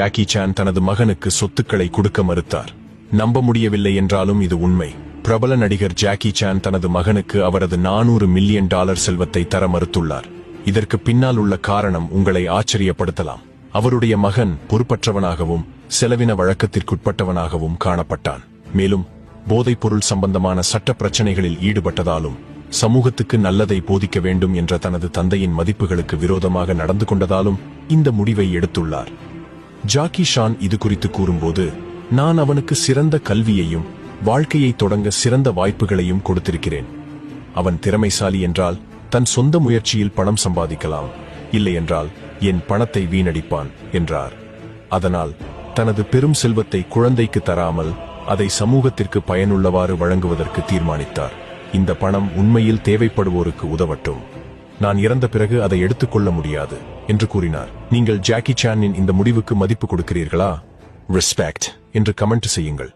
Jackie Chan தனது மகனுக்கு சொத்துக்களை கொடுக்க மறுத்தார். நம்ப முடியவில்லை என்றாலும் இது உண்மை. பிரபல நடிகர் ஜாக்கி சான் தனது மகனுக்கு அவரது நானூறு மில்லியன் டாலர் செல்வத்தை தர மறுத்துள்ளார். இதற்கு பின்னால் உள்ள காரணம் உங்களை ஆச்சரியப்படுத்தலாம். அவருடைய மகன் பொறுப்பற்றவனாகவும் செலவின வழக்கத்திற்குட்பட்டவனாகவும் காணப்பட்டான். மேலும் போதைப்பொருள் சம்பந்தமான சட்ட பிரச்சனைகளில் ஈடுபட்டதாலும் சமூகத்துக்கு நல்லதை போதிக்க வேண்டும் என்ற தனது தந்தையின் மதிப்புகளுக்கு விரோதமாக நடந்து கொண்டதாலும் இந்த முடிவை எடுத்துள்ளார். ஜாக்கி ஷான் இது குறித்து கூறும்போது நான் அவனுக்கு சிறந்த கல்வியையும் வாழ்க்கையை தொடங்க சிறந்த வாய்ப்புகளையும் கொடுத்திருக்கிறேன். அவன் திறமைசாலி என்றால் தன் சொந்த முயற்சியில் பணம் சம்பாதிக்கலாம். இல்லையென்றால் என் பணத்தை வீணடிப்பான் என்றார். அதனால் தனது பெரும் செல்வத்தை குழந்தைக்கு தராமல் அதை சமூகத்திற்கு பயனுள்ளவாறு வழங்குவதற்கு தீர்மானித்தார். இந்த பணம் உண்மையில் தேவைப்படுவோருக்கு உதவட்டும். நான் இறந்த பிறகு அதை எடுத்துக்கொள்ள முடியாது என்று கூறினார். நீங்கள் ஜாக்கி சானின் இந்த முடிவுக்கு மதிப்பு கொடுக்கிறீர்களா? ரெஸ்பெக்ட் என்று கமெண்ட் செய்யுங்கள்.